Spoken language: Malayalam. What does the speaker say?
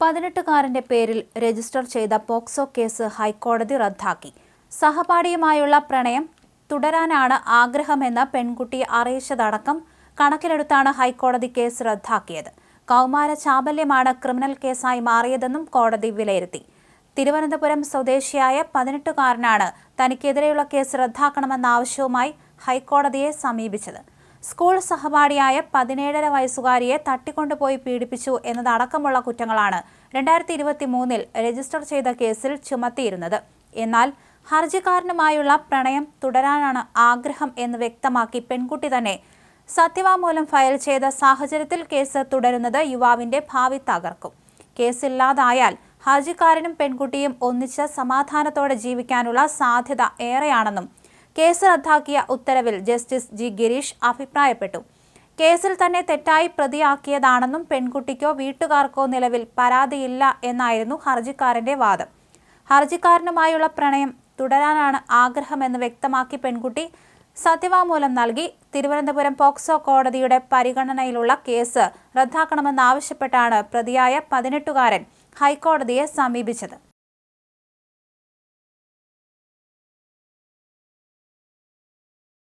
പതിനെട്ടുകാരന്റെ പേരിൽ രജിസ്റ്റർ ചെയ്ത പോക്സോ കേസ് ഹൈക്കോടതി റദ്ദാക്കി. സഹപാഠിയുമായുള്ള പ്രണയം തുടരാനാണ് ആഗ്രഹമെന്ന് പെൺകുട്ടി അറിയിച്ചതടക്കം കണക്കിലെടുത്താണ് ഹൈക്കോടതി കേസ് റദ്ദാക്കിയത്. കൗമാര ചാബല്യമാണ് ക്രിമിനൽ കേസായി മാറിയതെന്നും കോടതി വിലയിരുത്തി. തിരുവനന്തപുരം സ്വദേശിയായ പതിനെട്ടുകാരനാണ് തനിക്കെതിരെയുള്ള കേസ് റദ്ദാക്കണമെന്ന ആവശ്യവുമായി ഹൈക്കോടതിയെ സമീപിച്ചത്. സ്കൂൾ സഹപാഠിയായ പതിനേഴര വയസ്സുകാരിയെ തട്ടിക്കൊണ്ടുപോയി പീഡിപ്പിച്ചു എന്നതടക്കമുള്ള കുറ്റങ്ങളാണ് രണ്ടായിരത്തി ഇരുപത്തി മൂന്നിൽ രജിസ്റ്റർ ചെയ്ത കേസിൽ ചുമത്തിയിരുന്നത്. എന്നാൽ ഹർജിക്കാരനുമായുള്ള പ്രണയം തുടരാനാണ് ആഗ്രഹം എന്ന് വ്യക്തമാക്കി പെൺകുട്ടി തന്നെ സത്യവാങ്മൂലം ഫയൽ ചെയ്ത സാഹചര്യത്തിൽ കേസ് തുടരുന്നത് യുവാവിന്റെ ഭാവി തകർക്കും. കേസില്ലാതായാൽ ഹർജിക്കാരനും പെൺകുട്ടിയും ഒന്നിച്ച് സമാധാനത്തോടെ ജീവിക്കാനുള്ള സാധ്യത ഏറെയാണെന്നും കേസ് റദ്ദാക്കിയ ഉത്തരവിൽ ജസ്റ്റിസ് ജി ഗിരീഷ് അഭിപ്രായപ്പെട്ടു. കേസിൽ തന്നെ തെറ്റായി പ്രതിയാക്കിയതാണെന്നും പെൺകുട്ടിക്കോ വീട്ടുകാർക്കോ നിലവിൽ പരാതിയില്ല എന്നായിരുന്നു ഹർജിക്കാരന്റെ വാദം. ഹർജിക്കാരനുമായുള്ള പ്രണയം തുടരാനാണ് ആഗ്രഹമെന്ന് വ്യക്തമാക്കി പെൺകുട്ടി സത്യവാങ്മൂലം നൽകി. തിരുവനന്തപുരം പോക്സോ കോടതിയുടെ പരിഗണനയിലുള്ള കേസ് റദ്ദാക്കണമെന്നാവശ്യപ്പെട്ടാണ് പ്രതിയായ പതിനെട്ടുകാരൻ ഹൈക്കോടതിയെ സമീപിച്ചത്.